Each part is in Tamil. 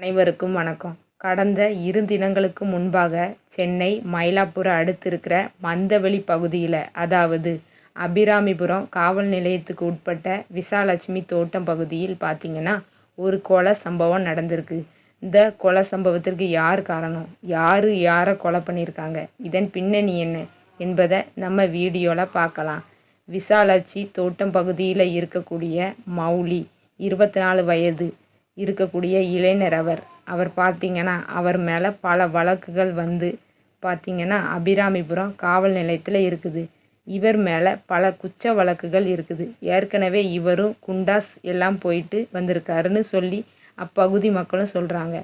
அனைவருக்கும் வணக்கம். கடந்த இரு தினங்களுக்கு முன்பாக சென்னை மயிலாப்பூர் அடுத்திருக்கிற மந்தவெளி பகுதியில் அதாவது அபிராமிபுரம் காவல் நிலையத்துக்கு உட்பட்ட விசாலட்சுமி தோட்டம் பகுதியில் பார்த்தீங்கன்னா ஒரு கொலை சம்பவம் நடந்திருக்கு. இந்த கொலை சம்பவத்திற்கு யார் காரணம்? யார் யாரை கொலை பண்ணியிருக்காங்க? இதன் பின்னணி என்ன என்பதை நம்ம வீடியோவில் பார்க்கலாம். விசாலாட்சி தோட்டம் பகுதியில் இருக்கக்கூடிய மௌலி இருபத்தி நாலு வயது இருக்கக்கூடிய இளைஞர் அவர். அவர் பார்த்தீங்கன்னா அவர் மேலே பல வழக்குகள் வந்து பார்த்தீங்கன்னா அபிராமிபுரம் காவல் நிலையத்தில் இருக்குது. இவர் மேலே பல குற்ற வழக்குகள் இருக்குது. ஏற்கனவே இவரும் குண்டாஸ் எல்லாம் போயிட்டு வந்திருக்காருன்னு சொல்லி அப்பகுதி மக்களும் சொல்கிறாங்க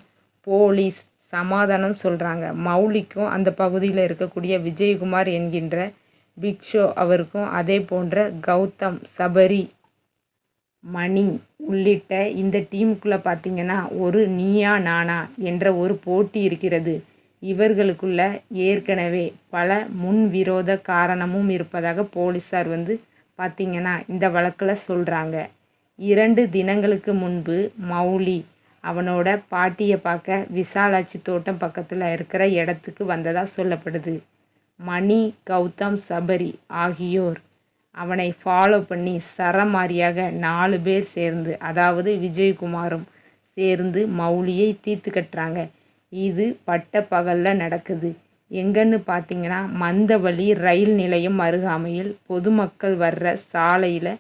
போலீஸ் சமாதானம் சொல்கிறாங்க மௌலிக்கும் அந்த பகுதியில் இருக்கக்கூடிய விஜயகுமார் என்கின்ற பிக்ஷோ அவருக்கும் அதே போன்ற கௌதம் சபரி மணி உள்ளிட்ட இந்த டீமுக்குள்ளே பார்த்தீங்கன்னா ஒரு நீயா நானா என்ற ஒரு போட்டி இருக்கிறது. இவர்களுக்குள்ள ஏற்கனவே பல முன்விரோத காரணமும் இருப்பதாக போலீஸார் வந்து பார்த்தீங்கன்னா இந்த வழக்கில் சொல்கிறாங்க இரண்டு தினங்களுக்கு முன்பு மௌலி அவனோட பாட்டியை பார்க்க விசாலாட்சி தோட்டம் பக்கத்தில் இருக்கிற இடத்துக்கு வந்ததாக சொல்லப்படுது. மணி கௌதம் சபரி ஆகியோர் அவனை ஃபாலோ பண்ணி சரமாரியாக நாலு பேர் சேர்ந்து அதாவது விஜயகுமாரும் சேர்ந்து மௌலியை தீர்த்து கட்டுறாங்க. இது பட்ட பகலில் நடக்குது. எங்கன்னு பார்த்தீங்கன்னா மந்தவழி ரயில் நிலையம் அருகாமையில் பொதுமக்கள் வர்ற சாலையில்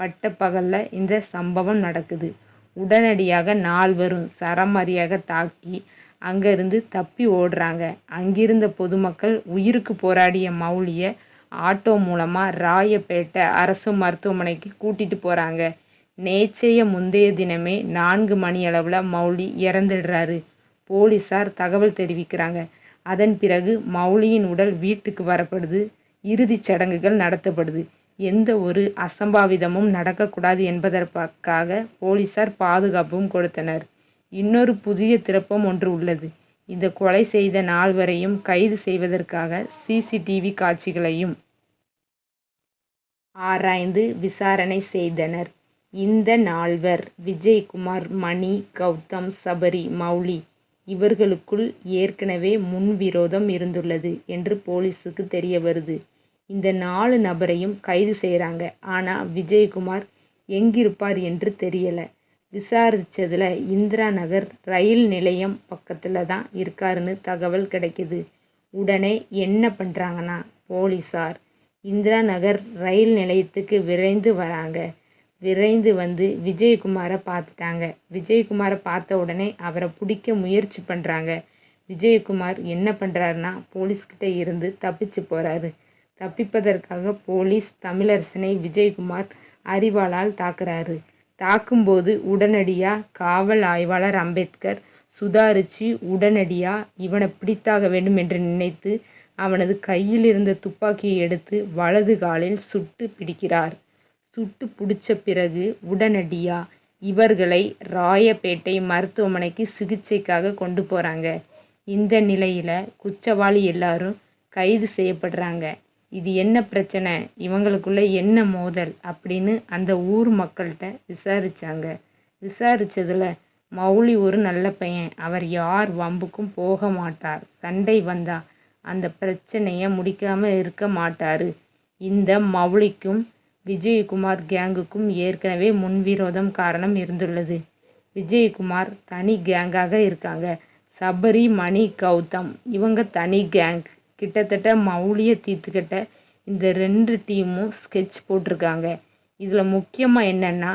பட்ட பகலில் இந்த சம்பவம் நடக்குது. உடனடியாக நால்வரும் சரமாரியாக தாக்கி அங்கேருந்து தப்பி ஓடுறாங்க. அங்கிருந்த பொதுமக்கள் உயிருக்கு போராடிய மௌலியை ஆட்டோ மூலமாக ராயப்பேட்டை அரசு மருத்துவமனைக்கு கூட்டிகிட்டு போகிறாங்க நேற்றைய முந்தைய தினமே நான்கு மணி அளவில் மௌலி இறந்துடுறாரு. போலீஸார் தகவல் தெரிவிக்கிறாங்க. அதன் பிறகு மௌலியின் உடல் வீட்டுக்கு வரப்படுது. இறுதிச் சடங்குகள் நடத்தப்படுது. எந்த ஒரு அசம்பாவிதமும் நடக்கக்கூடாது என்பதற்காக போலீஸார் பாதுகாப்பும் கொடுத்தனர். இன்னொரு புதிய திருப்பம் ஒன்று உள்ளது. இந்த கொலை செய்த நால்வரையும் கைது செய்வதற்காக சிசிடிவி காட்சிகளையும் ஆராய்ந்து விசாரணை செய்தனர். இந்த நால்வர் விஜயகுமார் மணி கௌதம் சபரி மௌலி இவர்களுக்குள் ஏற்கனவே முன்விரோதம் இருந்துள்ளது என்று போலீஸுக்கு தெரிய வருது. இந்த நாலு நபரையும் கைது செய்கிறாங்க ஆனால் விஜயகுமார் எங்கிருப்பார் என்று தெரியலை. விசாரித்ததில் இந்திரா நகர் ரயில் நிலையம் பக்கத்தில் தான் இருக்காருன்னு தகவல் கிடைக்குது. உடனே என்ன பண்ணுறாங்கன்னா போலீஸார் இந்திரா நகர் ரயில் நிலையத்துக்கு விரைந்து வராங்க. விரைந்து வந்து விஜயகுமாரை பார்த்துட்டாங்க. விஜயகுமாரை பார்த்த உடனே அவரை பிடிக்க முயற்சி பண்ணுறாங்க விஜயகுமார் என்ன பண்ணுறாருன்னா போலீஸ்கிட்ட இருந்து தப்பிச்சு போகிறாரு தப்பிப்பதற்காக போலீஸ் தமிழரசனை விஜயகுமார் அறிவாளால் தாக்குறாரு. தாக்கும்போது உடனடியாக காவல் ஆய்வாளர் அம்பேத்கர் சுதாரித்து உடனடியாக இவனை பிடித்தாக வேண்டும் என்று நினைத்து அவனது கையில் இருந்த துப்பாக்கியை எடுத்து வலது காலில் சுட்டு பிடிக்கிறார். சுட்டு பிடிச்ச பிறகு உடனடியாக இவர்களை ராயப்பேட்டை மருத்துவமனைக்கு சிகிச்சைக்காக கொண்டு போகிறாங்க இந்த நிலையில் குற்றவாளி எல்லாரும் கைது செய்யப்படுறாங்க. இது என்ன பிரச்சனை? இவங்களுக்குள்ள என்ன மோதல்? அப்படின்னு அந்த ஊர் மக்கள்கிட்ட விசாரித்தாங்க விசாரித்ததில் மௌலி ஒரு நல்ல பையன். அவர் யார் வம்புக்கும் போக மாட்டார். சண்டை வந்தால் அந்த பிரச்சனையை முடிக்காமல் இருக்க மாட்டார். இந்த மௌலிக்கும் விஜயகுமார் கேங்குக்கும் ஏற்கனவே முன்விரோதம் காரணம் இருந்துள்ளது. விஜயகுமார் தனி கேங்காக இருக்காங்க. சபரி மணி கௌதம் இவங்க தனி கேங். கிட்டத்தட்ட மௌலியை தீர்த்துக்கிட்ட இந்த ரெண்டு டீமும் ஸ்கெட்ச் போட்டிருக்காங்க. இதில் முக்கியமாக என்னென்னா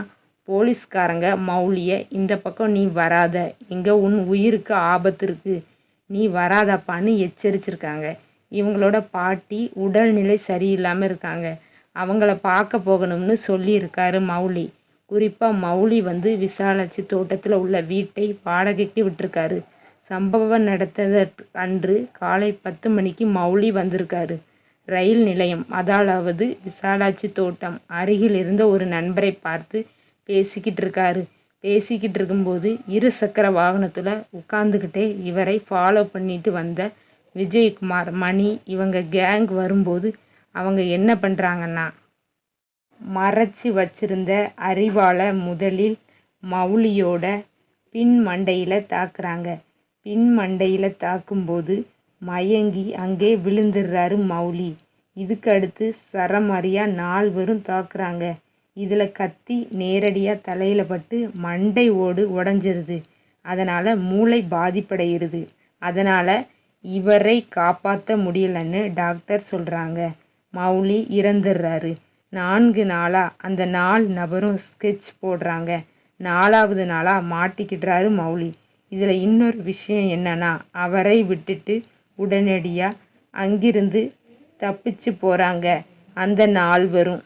போலீஸ்காரங்க மௌலியை இந்த பக்கம் நீ வராத. இங்கே உன் உயிருக்கு ஆபத்து இருக்குது நீ வராதப்பான்னு எச்சரிச்சிருக்காங்க. இவங்களோட பாட்டி உடல்நிலை சரியில்லாமல் இருக்காங்க. அவங்கள பார்க்க போகணும்னு சொல்லியிருக்காரு மௌலி. குறிப்பாக மௌலி வந்து விசாலாட்சி தோட்டத்தில் உள்ள வீட்டை வாடகைக்கு விட்டிருக்காரு. சம்பவம் நடத்ததற்கு அன்று காலை பத்து மணிக்கு மௌலி வந்திருக்காரு. ரயில் நிலையம் அதாவது விசாலாட்சி தோட்டம் அருகில் இருந்த ஒரு நண்பரை பார்த்து பேசிக்கிட்டு இருக்காரு பேசிக்கிட்டு இருக்கும்போது இரு சக்கர வாகனத்தில் உட்காந்துக்கிட்டே இவரை ஃபாலோ பண்ணிட்டு வந்த விஜயகுமார் மணி இவங்க கேங் வரும்போது அவங்க என்ன பண்ணுறாங்கன்னா மறைச்சி வச்சிருந்த அறிவாளை முதலில் மௌலியோட பின் மண்டையில் தாக்குறாங்க. பின் மண்டையில் தாக்கும்போது மயங்கி அங்கே விழுந்துடுறாரு மௌலி இதுக்கு அடுத்து சரமாரியாக நால்வரும் தாக்குறாங்க. இதில் கத்தி நேரடியாக தலையில் பட்டு மண்டை ஓடு உடஞ்சிருது. அதனால் மூளை பாதிப்படைகிறது அதனால் இவரை காப்பாற்ற முடியலன்னு டாக்டர் சொல்கிறாங்க மௌலி இறந்துடுறாரு நான்கு நாளாக அந்த நாலு நபரும் ஸ்கெட்ச் போடுறாங்க. நாலாவது நாளாக மாட்டிக்கிடுறாரு மௌலி. இதில் இன்னொரு விஷயம் என்னன்னா அவரை விட்டுட்டு உடனடியாக அங்கிருந்து தப்பிச்சு போகிறாங்க அந்த நால்வரும்.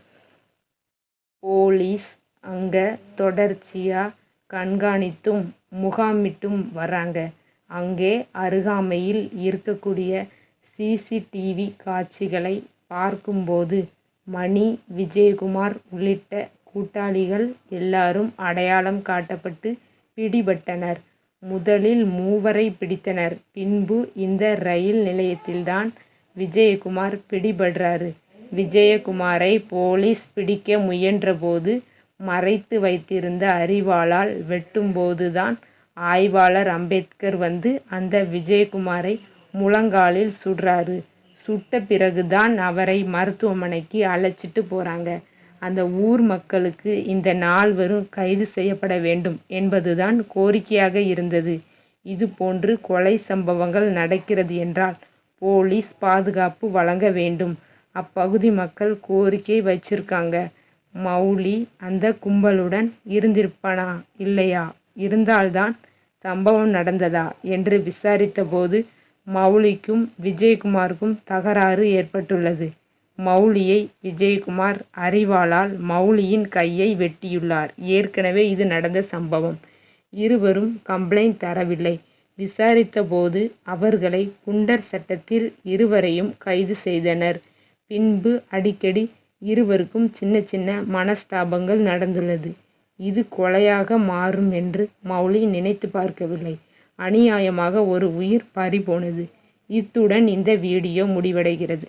போலீஸ் அங்கே தொடர்ச்சியாக கண்காணித்தும் முகாமிட்டும் வராங்க. அங்கே அருகாமையில் இருக்கக்கூடிய சிசிடிவி காட்சிகளை பார்க்கும்போது மணி விஜயகுமார் உள்ளிட்ட கூட்டாளிகள் எல்லாரும் அடையாளம் காட்டப்பட்டு பிடிபட்டனர். முதலில் மூவரை பிடித்தனர். பின்பு இந்த ரயில் நிலையத்தில்தான் விஜயகுமார் பிடிபடுறாரு. விஜயகுமாரை போலீஸ் பிடிக்க முயன்றபோது மறைத்து வைத்திருந்த அரிவாளால் வெட்டும்போதுதான் ஆய்வாளர் அம்பேத்கர் வந்து அந்த விஜயகுமாரை முழங்காலில் சுடுறாரு. சுட்ட பிறகுதான் அவரை மருத்துவமனைக்கு அழைச்சிட்டு போறாங்க. அந்த ஊர் மக்களுக்கு இந்த நால்வரும் கைது செய்யப்பட வேண்டும் என்பதுதான் கோரிக்கையாக இருந்தது. இது போன்று கொலை சம்பவங்கள் நடக்கிறது என்றால் போலீஸ் பாதுகாப்பு வழங்க வேண்டும். அப்பகுதி மக்கள் கோரிக்கை வச்சிருக்காங்க. மௌலி அந்த கும்பலுடன் இருந்திருப்பானா? இல்லையா? இருந்தால்தான் சம்பவம் நடந்ததா? என்று விசாரித்தபோது மௌலிக்கும் விஜயகுமாருக்கும் தகராறு ஏற்பட்டுள்ளது. மௌலியை விஜயகுமார் அறிவாளால் மௌலியின் கையை வெட்டியுள்ளார். ஏற்கனவே இது நடந்த சம்பவம். இருவரும் கம்ப்ளைண்ட் தரவில்லை. விசாரித்தபோது அவர்களை குண்டர் சட்டத்தில் இருவரையும் கைது செய்தனர். பின்பு அடிக்கடி இருவருக்கும் சின்ன சின்ன மனஸ்தாபங்கள் நடந்துள்ளது. இது கொலையாக மாறும் என்று மௌலி நினைத்து பார்க்கவில்லை. அநியாயமாக ஒரு உயிர் பறிபோனது. இத்துடன் இந்த வீடியோ முடிவடைகிறது.